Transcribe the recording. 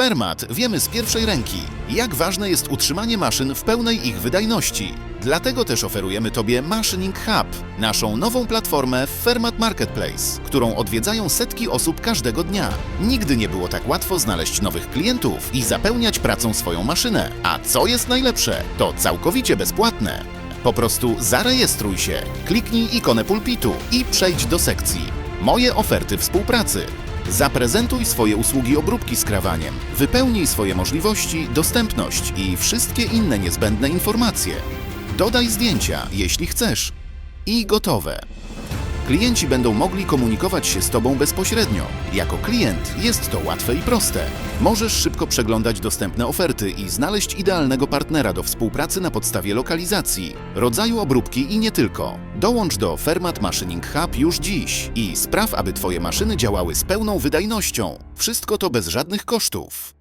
Fermat wiemy z pierwszej ręki, jak ważne jest utrzymanie maszyn w pełnej ich wydajności. Dlatego też oferujemy Tobie Machining Hub, naszą nową platformę w Fermat Marketplace, którą odwiedzają setki osób każdego dnia. Nigdy nie było tak łatwo znaleźć nowych klientów i zapełniać pracą swoją maszynę. A co jest najlepsze, to całkowicie bezpłatne. Po prostu zarejestruj się, kliknij ikonę pulpitu i przejdź do sekcji Moje oferty współpracy. Zaprezentuj swoje usługi obróbki skrawaniem, wypełnij swoje możliwości, dostępność i wszystkie inne niezbędne informacje. Dodaj zdjęcia, jeśli chcesz. I gotowe. Klienci będą mogli komunikować się z Tobą bezpośrednio. Jako klient jest to łatwe i proste. Możesz szybko przeglądać dostępne oferty i znaleźć idealnego partnera do współpracy na podstawie lokalizacji, rodzaju obróbki i nie tylko. Dołącz do Fermat Machining Hub już dziś i spraw, aby Twoje maszyny działały z pełną wydajnością. Wszystko to bez żadnych kosztów.